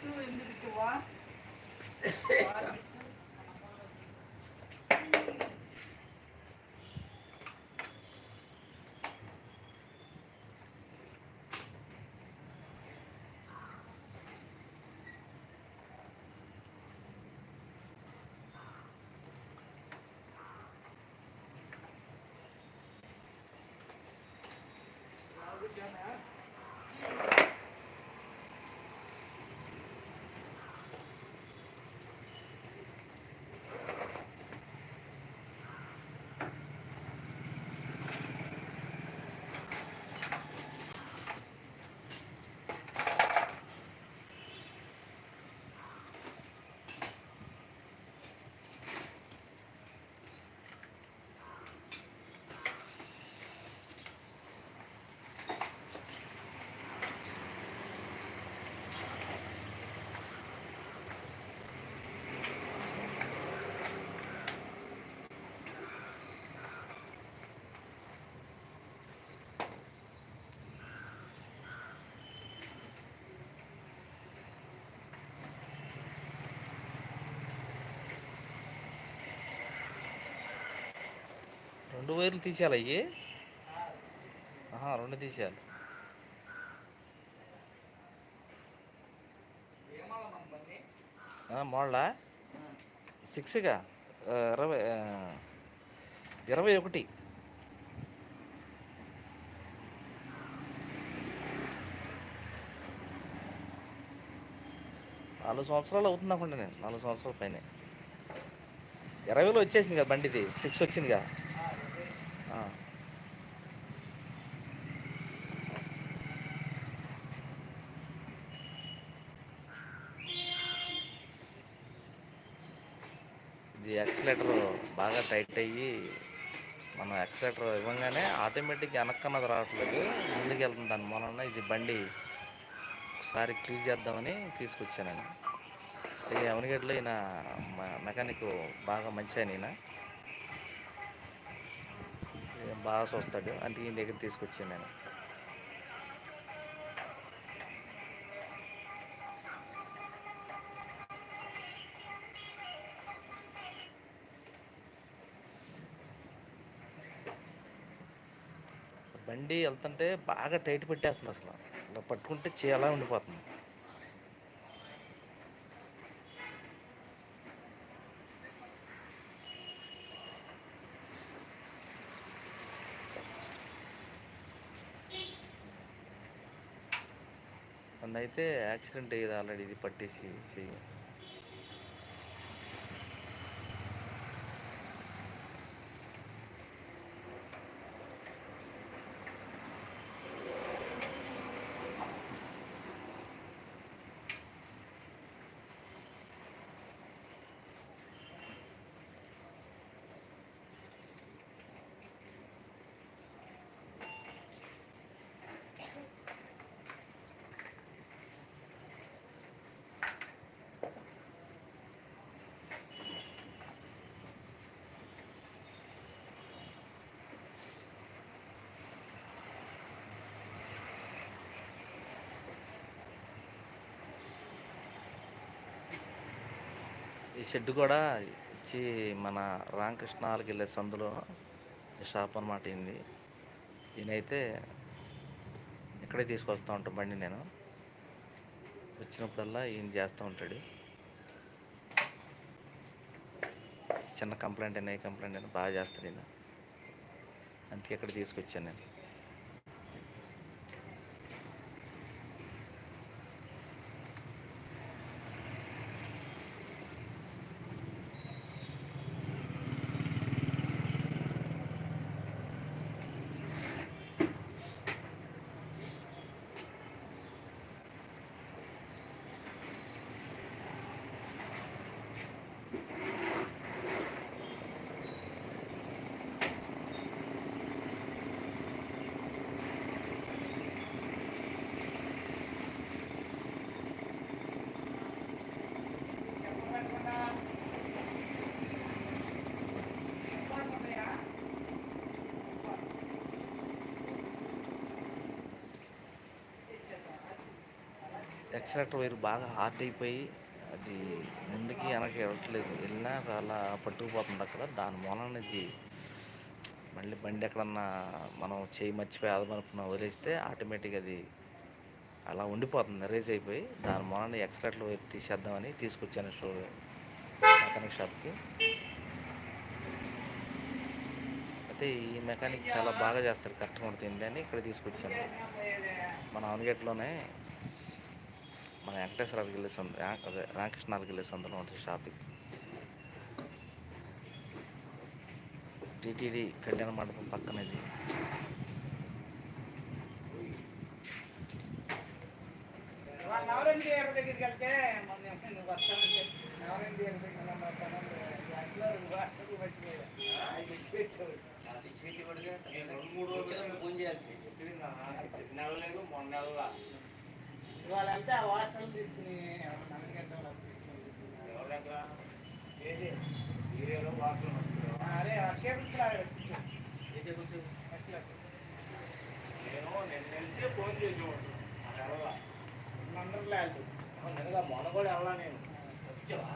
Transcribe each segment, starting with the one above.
சத்து இருந்து விட்டுவார் రెండు వైర్లు తీసేయాలి అయ్యి. ఆహా రెండు తీసేయాలి. మోడలా? సిక్స్గా? ఇరవై ఇరవై ఒకటి. నాలుగు సంవత్సరాలు అవుతుంది అనుకుంటా నేను. నాలుగు సంవత్సరాల పైన. ఇరవైలో వచ్చేసింది కదా బండిది. సిక్స్ వచ్చిందిగా. ఇది ఎక్సలేటర్ బాగా టైట్ అయ్యి మనం ఎక్సలేటర్ ఇవ్వగానే ఆటోమేటిక్ వెనక్కన్నది రావట్లేదు. ముందుకు వెళ్తుంది దాని మూలన ఇది బండి ఒకసారి క్లీజ్ చేద్దామని తీసుకొచ్చానండి ఈ అవనిగడ్డలో ఈయన మెకానిక్ బాగా మంచి ఆయన బాగా చూస్తాడు. అందుకే ఈయన దగ్గర తీసుకొచ్చాను నేను. బండి వెళ్తుంటే బాగా టైట్ పెట్టేస్తుంది అసలు. ఇలా పట్టుకుంటే చీలా ఉండిపోతుంది. అయితే యాక్సిడెంట్ అయ్యేది ఆల్రెడీ ఇది పట్టేసి చెయ్యి. ఈ షెడ్ కూడా ఇచ్చి మన రామకృష్ణ వాళ్ళకి వెళ్ళే సందులో షాప్ అనమాట ఇది ఈయనైతే ఇక్కడే తీసుకొస్తూ ఉంటాను బండి నేను. వచ్చినప్పుడల్లా ఈయన చేస్తూ ఉంటాడు. చిన్న కంప్లైంట్ అయినా ఏ కంప్లైంట్ అయినా బాగా చేస్తాడు ఈయన. అందుకే ఇక్కడ తీసుకొచ్చాను నేను. ఎక్సలేటర్ వైర్ బాగా హార్ట్ అయిపోయి అది ముందుకి వెనక్కి వెళ్ళట్లేదు వెళ్ళినా అలా పట్టుకుపోతుంది అక్కడ దాని మూలన ఇది మళ్ళీ బండి ఎక్కడన్నా మనం చేయి మర్చిపోయి ఆదమనుకున్న వదిలేస్తే ఆటోమేటిక్గా అది అలా ఉండిపోతుంది రేజ్ అయిపోయి. దాని మూలన ఎక్సలేటర్ వైర్ తీసేద్దామని తీసుకొచ్చాను షో మెకానిక్ షాప్కి. అయితే ఈ మెకానిక్ చాలా బాగా చేస్తారు కరెక్ట్గా ఉంటుంది అని ఇక్కడ తీసుకొచ్చాను. మన అవనగేట్లోనే మన వెంకటేశ్వరరావుకి వెళ్ళే సొంత అదే రామకృష్ణాలకు వెళ్ళే సొంతలో ఉంటుంది షాపింగ్. టీటీడీ కళ్యాణ మండపం పక్కన ఇది వాళ్ళ నవరంగి గారి దగ్గరికి వెళ్తే నెలలేదు మొన్న నెల వాళ్ళంతా ఆ వాసనలు తీసుకుని అరే కేబుల్స్ లాగా నేను నిన్న వెళ్తే ఫోన్ చేసేవాడు వెళ్ళా నంబర్ లేదు నిన్నగా మొన్న కూడా వెళ్ళా నేను. వచ్చావా?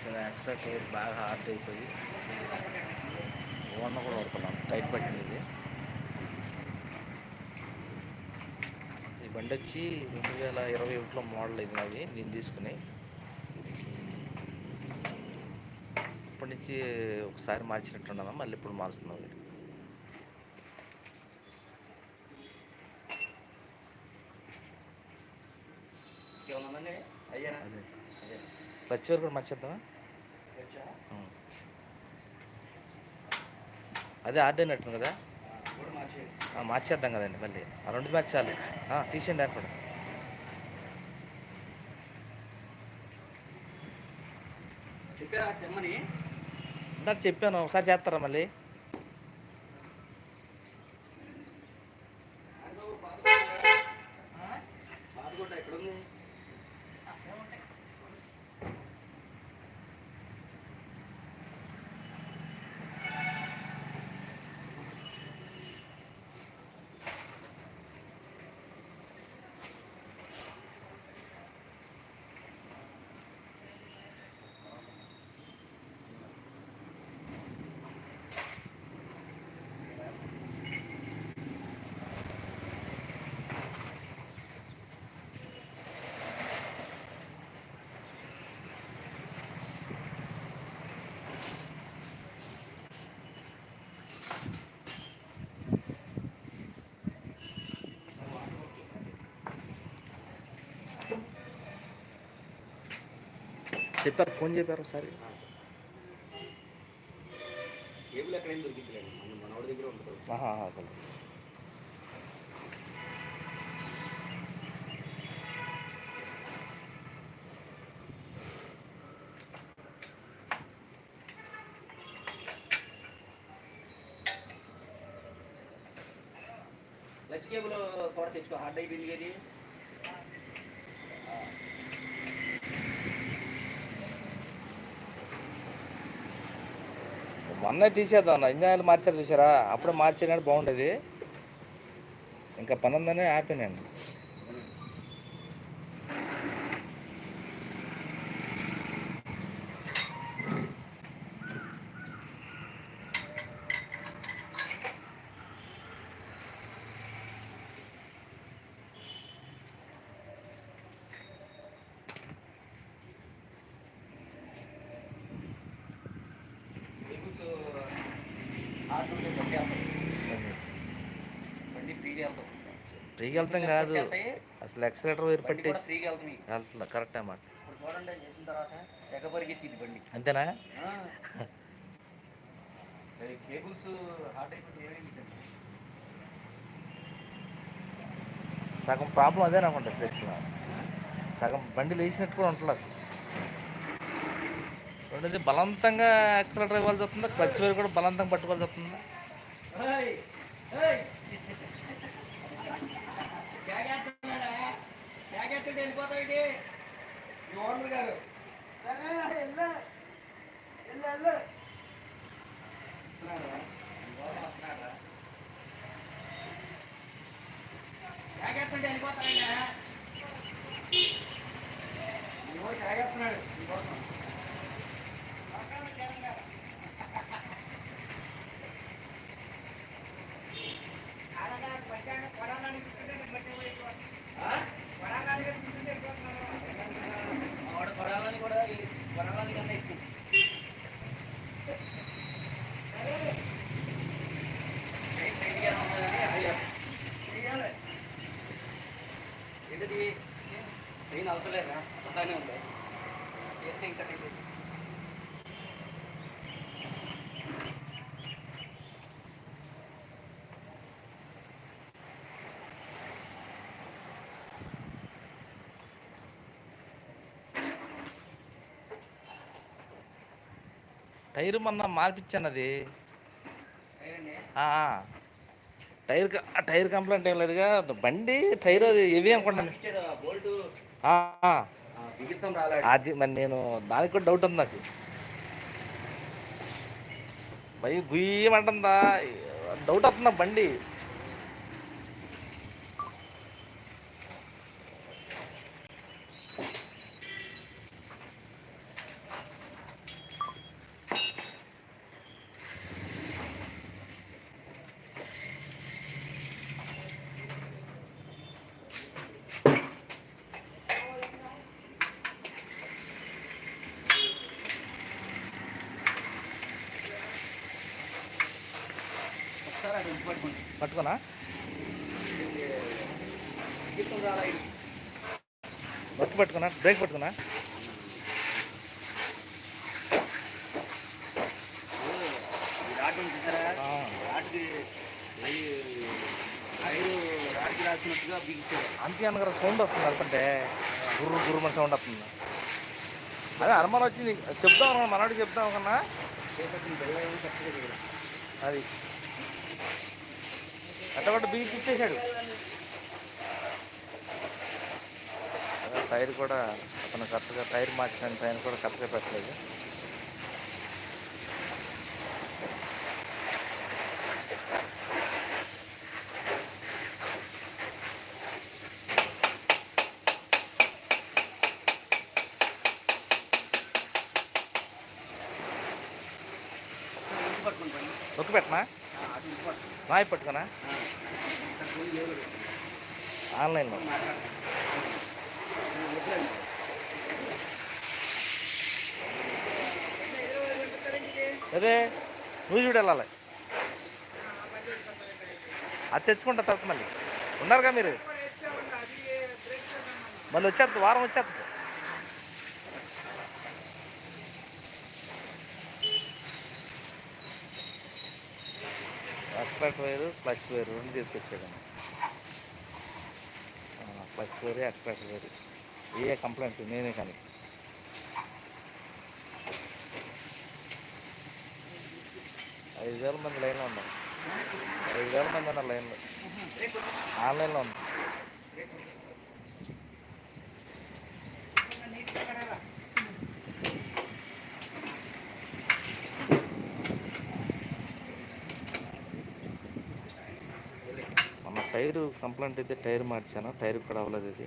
సరే ఎక్స్ట్రా టైర్ బాగా హార్డ్ అయిపోయి. ఓన్న కూడా పడుతున్నాం టైట్ పట్టింది ఇది. ఈ బండి వచ్చి రెండు వేల ఇరవై ఒకటిలో మోడల్ ఇది నాది నేను తీసుకుని. ఇప్పటి నుంచి ఒకసారి మార్చినట్టున్నాను మళ్ళీ ఇప్పుడు మారుస్తున్నాం ఇది. అయ్యా అదే అదే క్లచ్ వరకు కూడా మార్చేద్దామా. అదే ఆర్డర్ అయినట్టు కదా? మార్చేద్దాం కదండి మళ్ళీ. ఆ రెండు మార్చాలి. తీసేయండి అది కూడా. చెప్పారా తెమ్మని ఇందాక చెప్పాను ఒకసారి చేస్తారా మళ్ళీ? చెప్పారు ఫోన్ చెప్పారు ఒకసారి కేబుల్ ఎక్కడేం దొరికించలేండి మన మనవాడి దగ్గర ఉంటుంది ఆహా, ఆహా, ఒకళ్ళు. లక్ష కేబుల్ కూడా తెచ్చుకో హార్డ్ అయిపోయింది ఇది మొన్నే తీసేద్దాం ఇంజన్ ఆయిల్ మార్చారు చూసారా? అప్పుడే మార్చేయండి బాగుండేది. ఇంకా పని ఉందని ఆపానండి ఫ్రీగా వెళ్తాం కాదు. అసలు ఎక్సలేటర్ వేరు పట్టేసి వెళ్తుంది కరెక్ట్ అన్నమాట అంతేనా? సగం ప్రాబ్లం అదే అనుకుంటా అసలు సగం బండి లేచినట్టు కూడా ఉంటుంది అసలు. రెండోది బలవంతంగా యాక్సిలేటర్ ఇవ్వాల్సి వస్తుందా క్లచ్ వైర్ కూడా బలవంతంగా పట్టుకోవాల్సి వస్తుందా ఏయ్! ఆ? టైర్ మొన్న మార్పిచ్చాను అది. టైర్ టైర్ కంప్లైంట్ ఏం లేదుగా బండి టైర్ అది ఇవి అనుకుంటాను అది మరి నేను దానికి కూడా డౌట్ ఉంది నాకు. భయ గుయ్యమంటుందా డౌట్ వస్తుందా బండి? పట్టుకోనా? బట్టు పట్టుకున్నా బ్రేక్ పట్టుకున్నా అంతే అన్నగారు సౌండ్ వస్తుంది అనుకుంటే గుర్రు గుర్రు మన సౌండ్ వస్తుంది. అదే అనుమానం వచ్చింది. చెప్దాం అనుకున్నా మనోడికి చెప్దాం అనుకున్నా అది. అట్టబట్టి బిగి ఇచ్చేసాడు టైర్ కూడా అతను కరెక్ట్గా టైర్ మార్చిన టైర్ కూడా కరెక్ట్గా పెట్టలేదు. నొక్కి పెట్టనా? నాయి పట్టుకున్నా ఆన్లైన్లో. అదే నువ్వు చూడు వెళ్ళాలి. అది తెచ్చుకుంటా తర్వాత మళ్ళీ. ఉన్నారుగా మీరు? మళ్ళీ వచ్చేస్తా వారం వచ్చేస్తా. ఎక్స్ట్రాక్ట్ వైరు క్లచ్ వైరు రెండు తీసుకొచ్చాడండి క్లచ్ వైరు ఎక్స్ట్రాక్ట్ వైరు ఏ కంప్లైంట్ నేనే కానీ. ఐదు వేల మంది లైన్లో ఉన్నారు. ఐదు వేల మంది ఉన్నారు లైన్లో. ఆన్లైన్లో ఉంది మన టైరు కంప్లైంట్ అయితే టైర్ మార్చాను టైర్ కూడా అవ్వలేదు ఇది.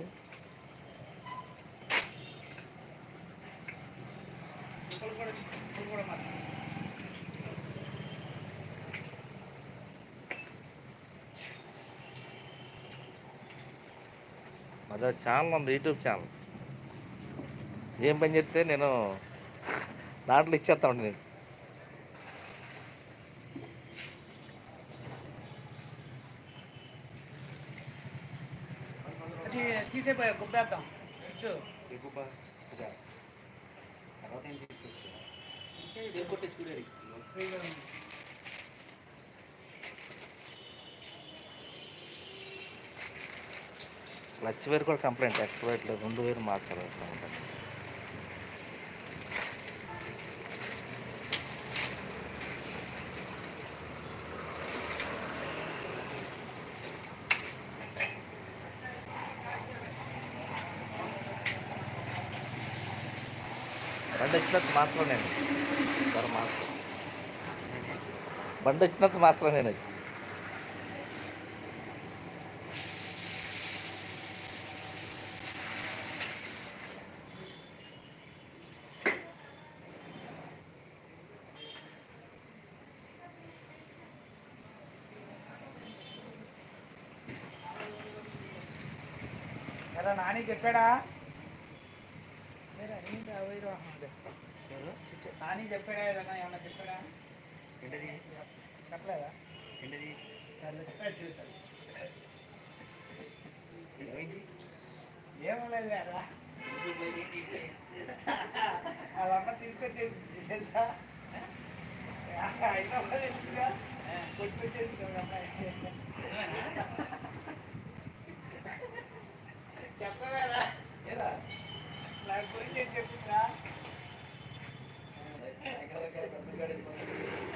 అదే ఛానల్ ఉంది యూట్యూబ్ ఛానల్. ఏం పని చెప్తే నేను దాంట్లో ఇచ్చేస్తా ఉండి నేను వచ్చి తీసేపోయా గుబ్బేద్దాం ఇచ్చు. లక్ష వేరు కూడా కంప్లైంట్ ఎక్స్పైర్ట్లో రెండు వేలు మార్చాలి. అట్లా ఉంటుంది బండి వచ్చినట్టు మార్చడం నేను ధర మార్చడం బండి వచ్చినట్టు మార్చడం నేను అది. ఎలా నాని చెప్పాడా లేరా, ఏంటి ఆ వైరు ఆహా, అదే. నాని చెప్పాడా ఏదన్నా ఏమన్నా చెప్పాడా చెప్పలేదా? సర్లే, చెప్పాడు చూస్తాడు ఏమో లేదు రా అదమ్మ తీసుకొచ్చేసి తెలుసా కూడా తెలుసుగా కొట్టుకొచ్చేసి చెప్పగలరా నాకు గురించి చెప్పిందా? Yeah, but